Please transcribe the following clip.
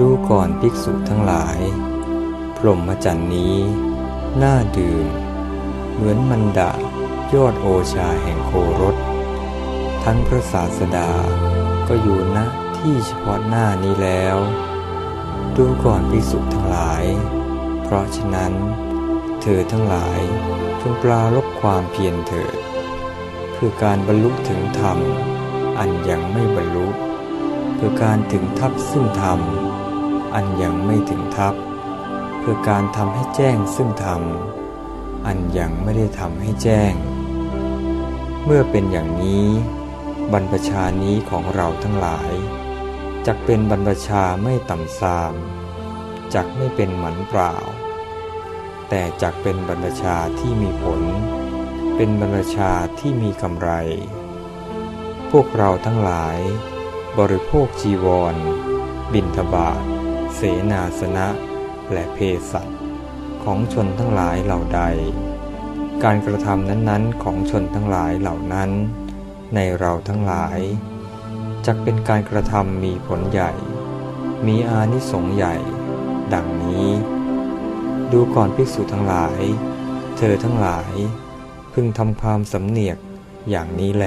ดูก่อนภิกษุทั้งหลาย พรหมจรรย์นี้ น่าดื่ม เหมือนมันดายอดโอชาแห่งโครส ทั้งพระศาสดาก็อยู่ณที่เฉพาะหน้านี้แล้ว ดูก่อนภิกษุทั้งหลาย เพราะฉะนั้น เธอทั้งหลายจงปลาลบความเพียรเถิด เพื่อการบรรลุถึงธรรม อันยังไม่บรรลุ เพื่อการถึงทัพซึ่งธรรม อันยังไม่ถึงทัพเพื่อการทำให้แจ้งซึ่งธรรม อันยังไม่ได้ทำให้แจ้ง เมื่อเป็นอย่างนี้ บรรพชานี้ของเราทั้งหลายจักเป็นบรรพชาไม่ต่ำทรามจักไม่เป็นหมันเปล่า แต่จักเป็นบรรพชาที่มีผล เป็นบรรพชาที่มีกำไร พวกเราทั้งหลาย บริโภคจีวร บินทบาท เสนาสนะ และเพสัตของชนทั้งหลายเหล่าใด การกระทำนั้นๆ ของชนทั้งหลายเหล่านั้น ในเราทั้งหลายจักเป็นการกระทำมีผลใหญ่ มีอานิสงส์ใหญ่ ดังนี้ ดูก่อนภิกษุทั้งหลาย เธอทั้งหลาย พึงทำความสำเนียกอย่างนี้แล